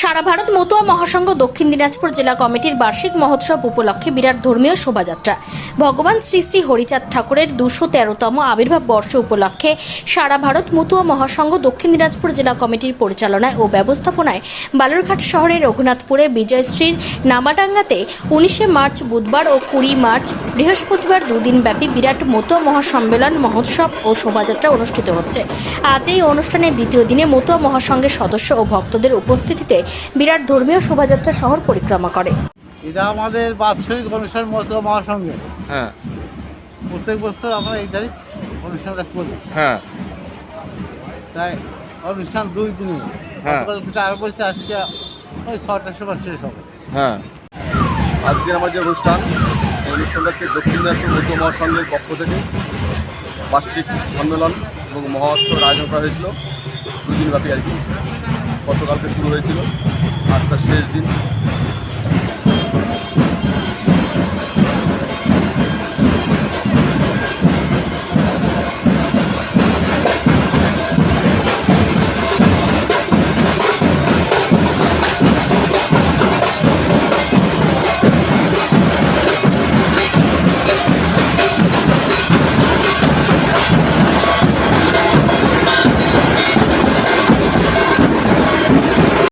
সারা ভারত মতুয়া মহাসংঘ দক্ষিণ দিনাজপুর জেলা কমিটির বার্ষিক মহোৎসব উপলক্ষে বিরাট ধর্মীয় শোভাযাত্রা। ভগবান শ্রী শ্রী হরিচাঁদ ঠাকুরের দুশো তেরোতম আবির্ভাব বর্ষ উপলক্ষে সারা ভারত মতুয়া মহাসংঘ দক্ষিণ দিনাজপুর জেলা কমিটির পরিচালনায় ও ব্যবস্থাপনায় বালুরঘাট শহরের রঘুনাথপুরে বিজয়শ্রীর নামাডাঙ্গাতে উনিশে মার্চ বুধবার ও কুড়ি মার্চ বৃহস্পতিবার দুদিনব্যাপী বিরাট মতুয়া মহাসম্মেলন, মহোৎসব ও শোভাযাত্রা অনুষ্ঠিত হচ্ছে। আজ এই অনুষ্ঠানের দ্বিতীয় দিনে মতুয়া মহাসংঘের সদস্য ও ভক্তদের উপস্থিতিতে বিরাট ধর্মীয় শোভাযাত্রা শহর পরিক্রমা করে। এটা আমাদের বাৎসরিক অনুষ্ঠান মতো মহাসঙ্গে হ্যাঁ। প্রত্যেক বছর আমরা এই তারিখ অনুষ্ঠানটা করি। হ্যাঁ। তাই অনুষ্ঠান দুই দিনে। হ্যাঁ। আরও বলছে আজকে ওই ছটার সময় শেষ হবে। হ্যাঁ। আজকের আমার যে অনুষ্ঠান এই অনুষ্ঠানটা হচ্ছে দক্ষিণ দিনাজপুর মধ্য মহাসংঘের পক্ষ থেকে। বার্ষিক সম্মেলন এবং মহোৎসবের আয়োজন করা হয়েছিল। দুদিন ব্যাপী আর কি। গতকালকে শুরু হয়েছিল। আজ তার শেষ দিন।